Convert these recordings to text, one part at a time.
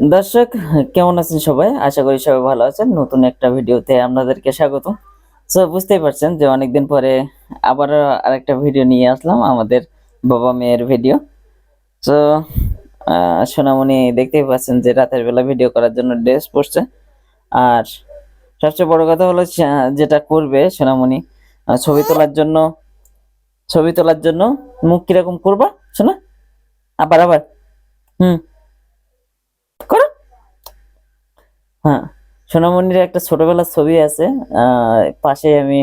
দর্শক, কেমন আছেন সবাই? আশা করি সবাই ভালো আছেন। নতুন একটা ভিডিওতে আপনাদেরকে স্বাগত। সো বুঝতেই পারছেন যে অনেকদিন পরে আবার আরেকটা ভিডিও নিয়ে আসলাম, আমাদের বাবা মেয়ের ভিডিও। তো সোনামণি দেখতেই পাচ্ছেন যে রাতের বেলা ভিডিও করার জন্য ড্রেস পরছে। আর সবচেয়ে বড় কথা হলো যেটা করবে সোনামণি ছবি তোলার জন্য, ছবি তোলার জন্য মুখ কীরকম করবা শোনা আবার আবার। হুম করো হ্যাঁ সোনামণির একটা ছোটবেলার ছবি আছে পাশে আমি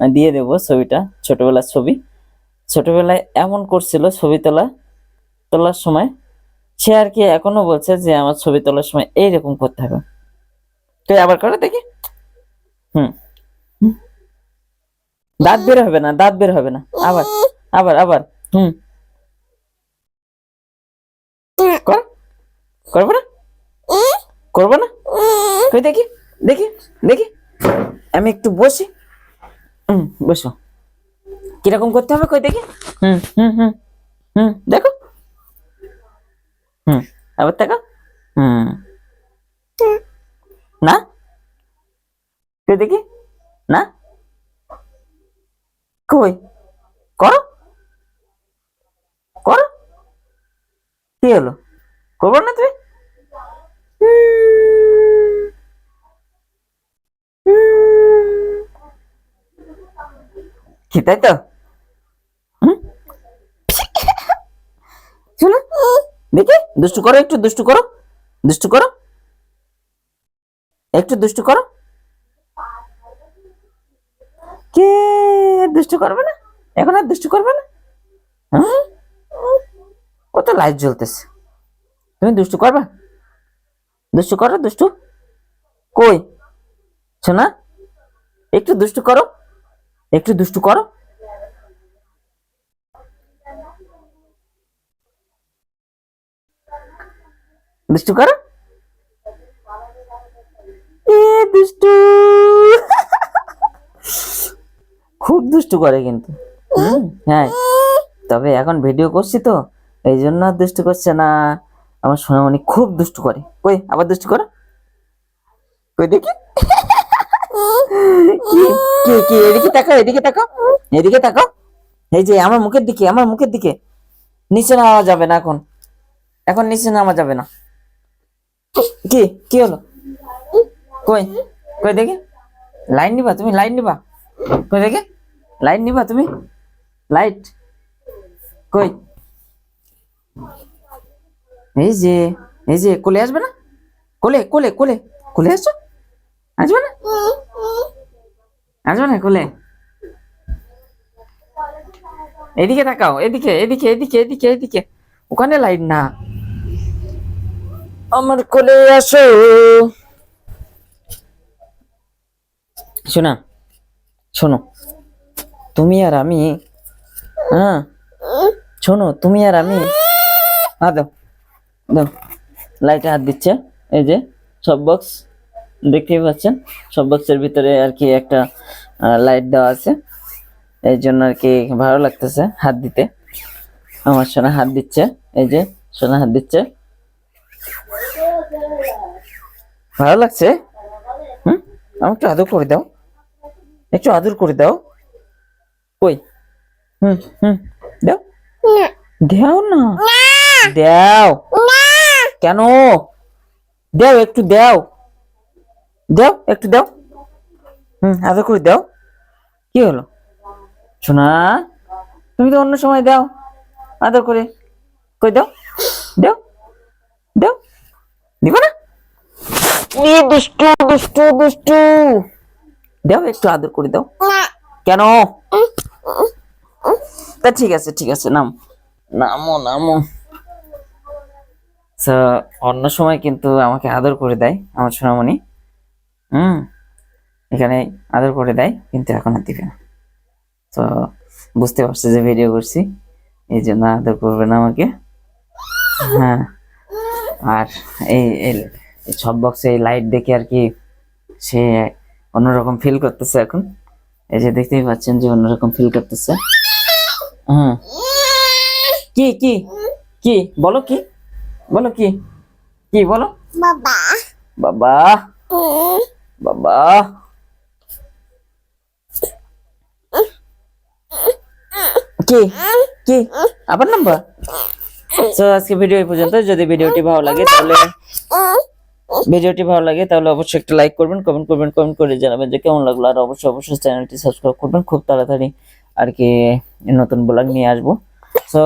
দিয়ে দেব ছবিটা, ছোটবেলার ছবি। ছোটবেলায় এমন করছিল ছবি তোলা, তোলার সময়। সে আর কি এখনও বলছে যে আমার ছবি তোলার সময় এইরকম করতে হবে। তুই আবার করো দেখি। হুম। দাঁত বের হবে না, দাঁত বের হবে না। আবার আবার আবার। হুম। কর, করব না? করব না? কই দেখি দেখি দেখি। আমি একটু বসি। হুম, বসো। কীরকম করতে হবে কই দেখি? হুম হুম হুম হুম, দেখো। হুম আবার দেখো। হুম। না? কই দেখি? না? কই? করো। করো। কি হলো? করব না তুমি? কি, তাই তো? শোনো, দেখি, দুষ্টু করো, একটু দুষ্টু করো দুষ্টু করো, একটু দুষ্টু করো। কে দুষ্টু করবে না? এখন আর দুষ্টু করবে না? হ্যাঁ? ও তো লাইট জ্বলতেছে। তুমি দুষ্টু করবা? দুষ্টু করো, দুষ্টু। কই? শোনা, একটু দুষ্টু করো। একটু দুষ্টু করো। দুষ্টু করো। দুষ্টু। খুব দুষ্টু করে কিন্তু। হ্যাঁ। তবে এখন ভিডিও করছি তো, এই জন্য আর দুষ্টু করছে না। আমার সোনামণি খুব দুষ্টু করে। কই, আবার দুষ্টু করো। কই দেখি। কি কি এদিকে তাকাও এদিকে তাকাও এদিকে তাকাও এই যে, আমার মুখের দিকে, আমার মুখের দিকে। নিচে নামা যাবে না এখন। এখন নিচে নামা যাবে না। কি কি হলো? কই কই দেখি। লাইন নিবা তুমি, লাইন নিবা। কই দেখি। লাইন নিবা তুমি। লাইট। কই? এই যে এই যে, কোলে আসবে না? কোলে কোলে কোলে। কোলে আসছো? আসবে না? আসবে না কোলে? এদিকে তাকাও এদিকে এদিকে এদিকে এদিকে এদিকে। ওখানে লাইট না। আমার কোলে আসো। শোনা শোনো তুমি আর আমি হ্যাঁ? শোনো তুমি আর আমি হাত দাও দাও। লাইটে হাত দিচ্ছে এই যে সব বক্স দেখতেই পাচ্ছেন। সব বক্সের ভিতরে আর কি একটা লাইট দেওয়া আছে। এই জন্য আর কি ভালো লাগতেছে হাত দিতে। আমার সোনা হাত দিচ্ছে। এই যে সোনা হাত দিচ্ছে। ভালো লাগছে? হুম? আমাকে একটু আদর করে দাও। একটু আদর করে দাও। কই? হুম হুম দাও। দাও না। দাও। কেন? দাও একটু দাও। দাও একটু দাও। হুম আদর করে দাও। কি হলো? শোনা তুমি তো অন্য সময় দাও। আদর করে কই দাও? দাও। দাও। দিব না? ই দুষ্টু দুষ্টু দুষ্টু। দাও একটু আদর করে দাও। কেন? তা ঠিক আছে ঠিক আছে নাম। নামো নামো। So, অন্য সময় কিন্তু আমাকে আদর করে দেয় আমার সোনামণি। হুম? এখানে আদর করে দেয় কিন্তু এখন আর দিবে না। তো বুঝতে পারছে যে ভিডিও করছি এই জন্য আদর করবে না আমাকে। হ্যাঁ আর এই সব বক্সে এই লাইট দেখে আর কি সে অন্যরকম ফিল করতেছে এখন। এই যে দেখতেই পাচ্ছেন যে অন্যরকম ফিল করতেছে। হ্যাঁ। কি কি কি বলো কি বলো কি কি বলো? বাবা। বাবা। বাবা। কি? কি? আবার নাম্বার তো আজকে ভিডিও এই পর্যন্ত। যদি ভিডিওটি ভালো লাগে, তাহলে ভিডিওটি ভালো লাগে, তাহলে অবশ্যই একটা লাইক করবেন কমেন্ট করবেন কমেন্ট করে জানাবেন যে কেমন লাগল। আর অবশ্যই অবশ্যই চ্যানেলটি সাবস্ক্রাইব করবেন। খুব তাড়াতাড়ি আর কি নতুন ব্লগ নিয়ে আসব। সো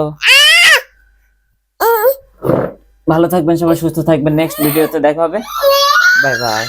ভালো থাকবেন সবাই, সুস্থ থাকবেন। নেক্সট ভিডিওতে দেখা হবে। Bye bye